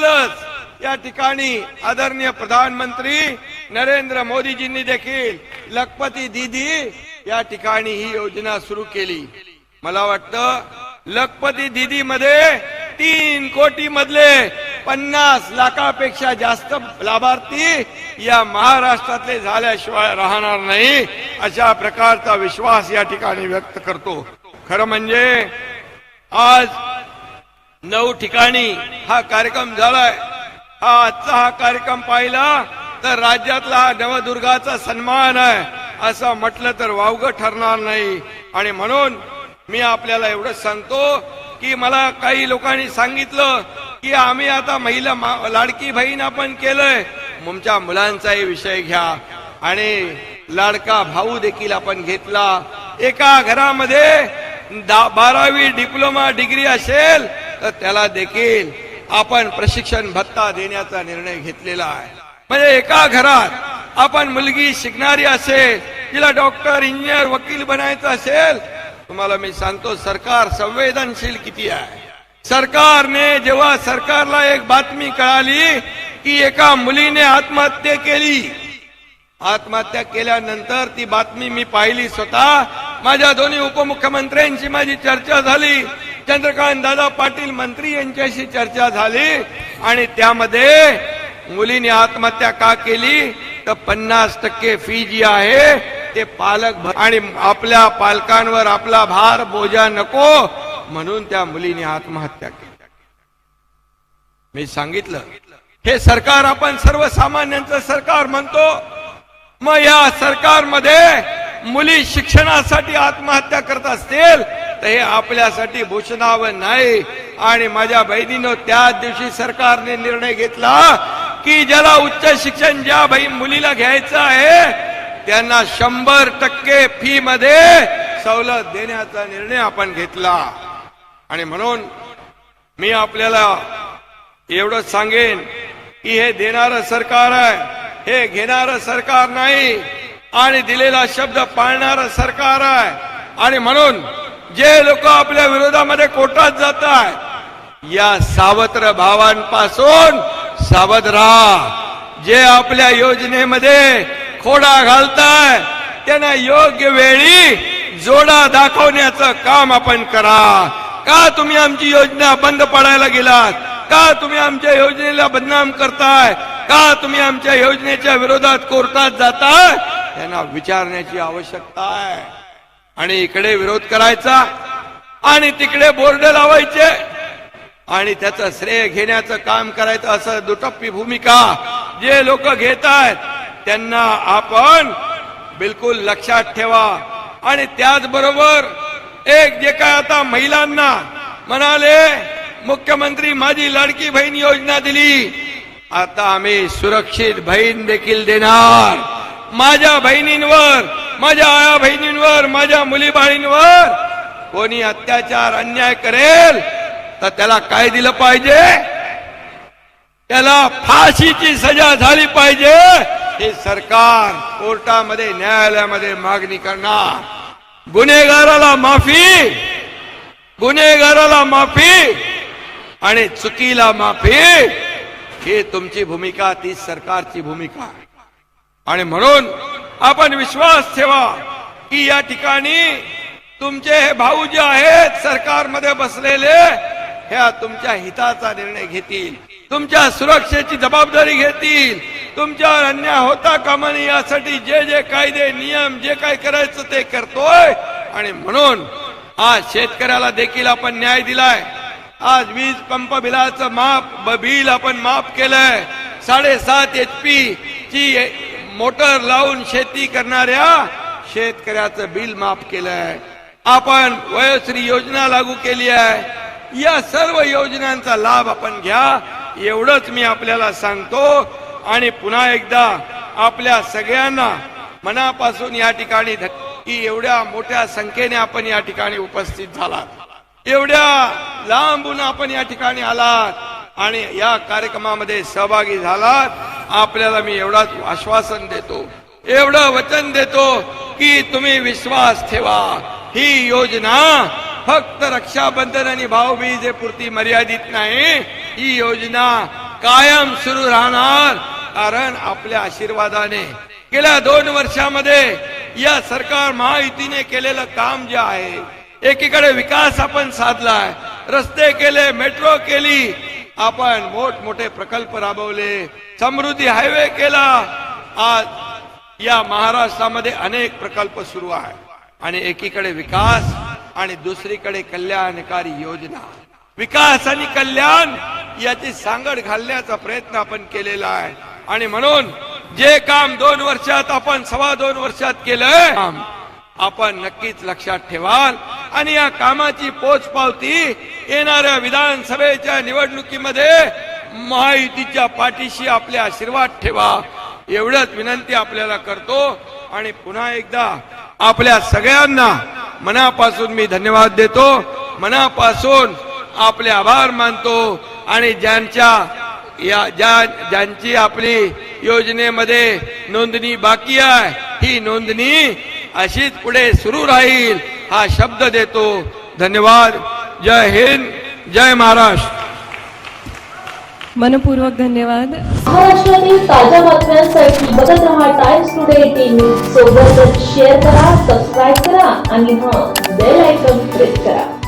कालच या ठिकाणी आदरणीय प्रधानमंत्री नरेंद्र मोदीजींनी देखील लखपती दीदी या ठिकाणी ही योजना सुरू केली. मला वाटतं लखपती दीदी मध्ये तीन कोटी मधले पन्नास लाखापेक्षा जास्त लाभार्थी या महाराष्ट्रातले झाल्याशिवाय राहणार नाही अशा प्रकारचा विश्वास या ठिकाणी व्यक्त करतो. खरं म्हणजे आज नऊ ठिकाणी हा कार्यक्रम झालाय. हा आजचा हा कार्यक्रम पाहिला तर राज्यातला हा नवदुर्गाचा सन्मान आहे असं म्हटलं तर वावग ठरणार नाही. आणि म्हणून मी आपल्याला एवढं सांगतो की मला काही लोकांनी सांगितलं की आम्ही आता महिला मा- लाडकी बहीण आपण केलंय. तुमच्या मुलांचाही विषय घ्या. आणि लाडका भाऊ देखील आपण घेतला. एका घरामध्ये दा- बारावी डिप्लोमा डिग्री असेल तर त्याला देखील आपण प्रशिक्षण भत्ता देण्याचा निर्णय घेतलेला आहे. म्हणजे एका घरात आपण मुलगी शिकणारी असेल तिला डॉक्टर इंजिनियर वकील बनायचं असेल तुम्हाला मी सांगतो सरकार संवेदनशील किती आहे. सरकारने जेव्हा सरकारला एक बातमी कळाली की एका मुलीने आत्महत्या केली आत्महत्या केल्यानंतर ती बातमी मी पाहिली स्वतः. माझ्या दोन्ही उपमुख्यमंत्र्यांशी माझी चर्चा झाली. चंद्रकांत दादा पाटील मंत्री यांच्याशी चर्चा झाली आणि त्यामध्ये मुलीने आत्महत्या का केली? तर पन्नास टक्के फी जी आहे ते पालक आणि आपल्या पालकांवर आपला भार बोजा नको म्हणून त्या मुलीने आत्महत्या केली. मी सांगितलं हे सरकार आपण सर्वसामान्यांचं सरकार म्हणतो. मग या सरकारमध्ये मुली शिक्षणासाठी आत्महत्या करत असतील तर हे आपल्यासाठी भूषणावं नाही. आणि माझ्या बहिणीनं त्याच दिवशी सरकारने निर्णय घेतला की ज्याला उच्च शिक्षण ज्या बाई मुलीला घ्यायचं आहे त्यांना शंभर टक्के फी मध्ये सवलत देण्याचा निर्णय आपण घेतला. आणि म्हणून मी आपल्याला एवढंच सांगेन की हे देणारं सरकार आहे हे घेणारं सरकार नाही आणि दिलेला शब्द पाळणारं सरकार आहे. आणि म्हणून जे लोक आपल्या विरोधामध्ये कोर्टात जात आहे या सावत्र भावांपासून सावध राहा. जे आपल्या योजनेमध्ये खोडा घालताय त्यांना योग्य वेळी जोडा दाखवण्याचं काम आपण करा. का तुम्ही आमची योजना बंद पडायला गेलात? का तुम्ही आमच्या योजनेला बदनाम करताय? का तुम्ही आमच्या योजनेच्या विरोधात कोर्टात जाताय? त्यांना विचारण्याची आवश्यकता आहे. आणि इकडे विरोध करायचा आणि तिकडे बोर्ड लावायचे आणि त्याचं श्रेय घेण्याचं काम करायचं असं दुटप्पी भूमिका जे लोक घेत आहेत त्यांना आपण बिलकुल लक्षात ठेवा. आणि त्याचबरोबर एक जे काय आता महिलांना म्हणाले मुख्यमंत्री माझी लाडकी बहीण योजना दिली. आता आम्ही सुरक्षित बहीण देखील देणार. माझ्या बहिणींवर माझ्या आया बहिणींवर माझ्या मुली बाळींवर कोणी अत्याचार अन्याय करेल तर त्याला काय दिलं पाहिजे? त्याला फाशीची सजा झाली पाहिजे हे सरकार कोर्टामध्ये न्यायालयामध्ये मागणी करणार. गुन्हेगाराला माफी गुन्हेगाराला माफी आणि चुकीला माफी ही तुमची भूमिका ती सरकारची भूमिका. आणि म्हणून आपण विश्वास ठेवा की या ठिकाणी तुमचे हे भाऊ जे आहेत सरकारमध्ये बसलेले ह्या तुमच्या हिताचा निर्णय घेतील तुमच्या सुरक्षेची जबाबदारी घेतील तुमच्यावर अन्याय होता कामा नये यासाठी जे जे कायदे नियम जे काय करायचं ते करतोय. आणि म्हणून आज शेतकऱ्याला देखील आपण न्याय दिलाय. आज वीज पंप बिलाचं माफ ब- बिल आपण माफ केलंय. साडेसात एच पी ची मोटर लावून शेती करणाऱ्या शेतकऱ्याचं बिल माफ केलंय. आपण वयोश्री योजना लागू केली आहे. या सर्व योजनांचा लाभ आपण घ्या. एवढंच मी आपल्याला सांगतो. आणि पुन्हा एकदा आपल्या सगळ्यांना मनापासून या ठिकाणी की एवढ्या मोठ्या संख्येने आपण या ठिकाणी उपस्थित झालात. एवढ्या लांबून आपण या ठिकाणी आलात आणि या कार्यक्रमामध्ये सहभागी झालात. आपल्याला मी एवढाच आश्वासन देतो एवढं वचन देतो की तुम्ही विश्वास ठेवा. ही योजना फक्त रक्षाबंधन आणि भाऊबीजे पुरती मर्यादित नाही. ही योजना कायम सुरू राहणार कारण आपल्या आशीर्वादाने. गेल्या दोन वर्षामध्ये या सरकार महायुतीने केलेलं काम जे आहे एकीकडे विकास आपण साधलाय रस्ते केले मेट्रो केली आपण मोठमोठे प्रकल्प राबवले. समृद्धी हायवे केला. आज या महाराष्ट्रामध्ये अनेक प्रकल्प सुरू आहे आणि एकीकडे विकास आणि दुसरीकडे कल्याणकारी योजना. विकास आणि कल्याण याची सांगड घालण्याचा प्रयत्न आपण केलेला आहे. आणि म्हणून जे काम दोन वर्षात आपण सव्वा दोन वर्षात केलंय आपण नक्कीच लक्षात ठेवाल. आणि या कामाची पोचपावती येणाऱ्या विधानसभेच्या निवडणुकीमध्ये महायुतीच्या पाठीशी आपले आशीर्वाद ठेवा. एवढंच विनंती आपल्याला करतो. आणि पुन्हा एकदा आपल्या सगळ्यांना मनापासून मी धन्यवाद देतो. मनापासून आपले आभार मानतो. आणि ज्यांच्या या ज्या ज्यांची आपली योजनेमध्ये नोंदणी बाकी आहे ही नोंदणी अशीच पुढे सुरू राहील हा शब्द देतो. धन्यवाद. जय हिंद जय महाराष्ट्र. मनपूर्वक धन्यवाद. महाराष्ट्रातील ताज्या बातम्यांसाठी बघत रहा टाइम्स टुडे टीव्ही सोबतच शेअर करा सबस्क्राईब करा आणि हां बेल आयकॉन प्रेस करा.